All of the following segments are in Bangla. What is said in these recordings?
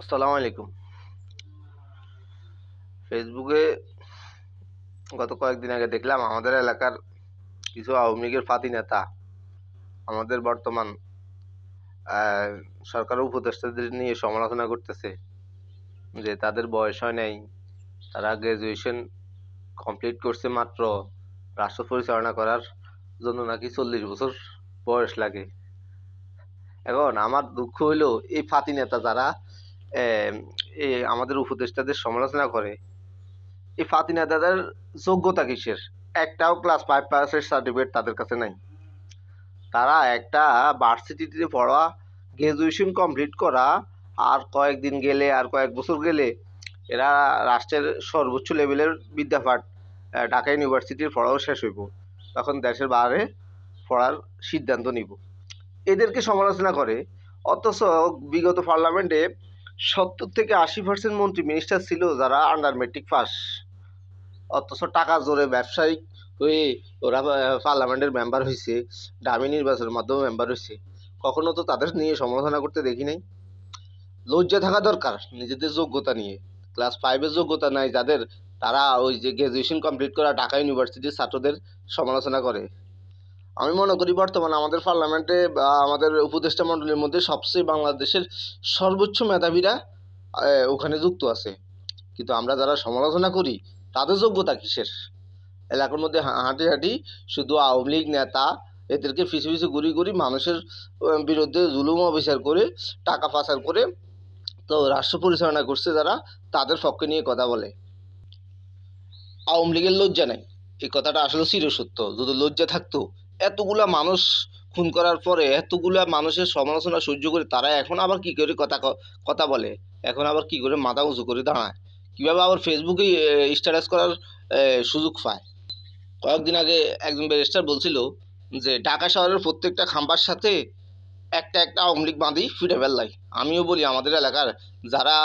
আসসালামু আলাইকুম। ফেসবুকে গত কয়েকদিন আগে দেখলাম আমাদের এলাকার কিছু আওয়ামী লীগের ফাতি নেতা, আমাদের বর্তমান সরকার উপদেষ্টাদের নিয়ে সমালোচনা করতেছে যে তাদের বয়স হয় নাই, তারা গ্র্যাজুয়েশন কমপ্লিট করছে মাত্র, রাষ্ট্র পরিচালনা করার জন্য নাকি চল্লিশ বছর বয়স লাগে। এখন আমার দুঃখ হইল, এই ফাতি নেতা যারা আমাদের উপদেষ্টাদের সমালোচনা করে। এই ফাতি নেতাদের যোগ্যতা কিসের? একটাও ক্লাস ফাইভ পাসের সার্টিফিকেট তাদের কাছে নাই। তারা একটা ভার্সিটিতে পড়া গ্রাজুয়েশন কমপ্লিট করা, আর কয়েকদিন গেলে, আর কয়েক বছর গেলে এরা রাষ্ট্রের সর্বোচ্চ লেভেলের বিদ্যাপাঠ ঢাকা ইউনিভার্সিটির পড়াও শেষ হইব। তখন দেশের বাইরে পড়ার সিদ্ধান্ত নিব। এদেরকে সমালোচনা করে। অথচ বিগত পার্লামেন্টে সত্তর থেকে আশি পার্সেন্ট মন্ত্রী মিনিস্টার ছিল যারা আন্ডার মেট্রিক পাস অথচ টাকা জোরে ব্যবসায়িক হয়ে ওরা পার্লামেন্টের মেম্বার হয়েছে দামি নির্বাচনের মাধ্যমে মেম্বার হয়েছে কখনো তো তাদের নিয়ে সমালোচনা করতে দেখি নাই। লজ্জা থাকা দরকার নিজেদের যোগ্যতা নিয়ে। ক্লাস ফাইভের যোগ্যতা নাই যাদের, তারা ওই যে গ্র্যাজুয়েশন কমপ্লিট করা ঢাকা ইউনিভার্সিটির ছাত্রদের সমালোচনা করে। আমি মনে করি বর্তমানে আমাদের পার্লামেন্টে বা আমাদের উপদেষ্টা মণ্ডলীর মধ্যে সবচেয়ে বাংলাদেশের সর্বোচ্চ মেধাবীরা ওখানে যুক্ত আছে। কিন্তু আমরা যারা সমালোচনা করি, তাদের যোগ্যতা কিসের? এলাকার মধ্যে হাঁটি হাঁটি শুধু আওয়ামী লীগ, নেতা, এদেরকে পিছু পিছু ঘুরি ঘুরি মানুষের বিরুদ্ধে জুলুম অবিচার করে, টাকা পাচার করে, তো রাষ্ট্র পরিচালনা করছে যারা, তাদের পক্ষে নিয়ে কথা বলে। আওয়ামী লীগের লজ্জা নাই। এই কথাটা আসলে চিরসত্য। যদি লজ্জা থাকতো এতগুলা মানুষ খুন করার পরে এতগুলা মানুষের সমালোচনা সহ্য করে, তারা এখন আবার কি করে কথা কথা বলে? এখন আবার কি করে মাথা উঁচু করে দাঁড়ায়? কীভাবে আবার ফেসবুকে স্ট্যাটাস করার সুযোগ পায়? কয়েকদিন আগে একজন ব্যারিস্টার বলছিল যে, ঢাকা শহরের প্রত্যেকটা খাম্বার সাথে একটা একটা আওয়ামী লীগ বাঁধি ফিরে ফেললাই আমিও বলি, আমাদের এলাকার যারা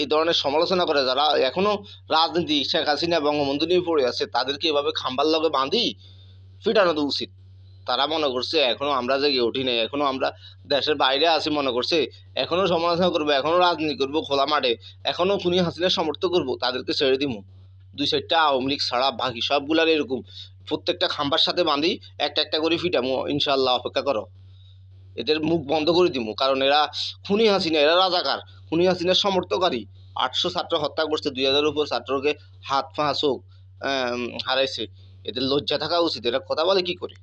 এই ধরনের সমালোচনা করে, যারা এখনও রাজনীতি, শেখ হাসিনা বঙ্গবন্ধু নিয়ে পড়ে আছে, তাদেরকে এভাবে খাম্বার লগে বাঁধি ফিটানো উচিত। তারা মনে করছে এখনও আমরা জেগে উঠি নাই এখনও আমরা দেশের বাইরে আছি মনে করছে এখনও সমালোচনা করব এখনও রাজনীতি করব খোলা মাঠে এখনও খুনি হাসিনার সমর্থন করব, তাদেরকে ছেড়ে দিব দুই চারটা আওয়ামী লীগ ছাড়া বাকি সবগুলার এরকম প্রত্যেকটা খাম্বার সাথে বাঁধি একটা একটা করে ফিটামো ইনশাল্লাহ অপেক্ষা করো। এদের মুখ বন্ধ করে দিব কারণ এরা খুনি হাসিনা, এরা রাজাকার। খুনি হাসিনার সমর্থকারী আটশো ছাত্র হত্যা করছে, দুই হাজারের উপর ছাত্রকে হাত পা চোখ হারাইছে। এদের লজ্জা থাকা উচিত, এরা কথা বলে কি করে?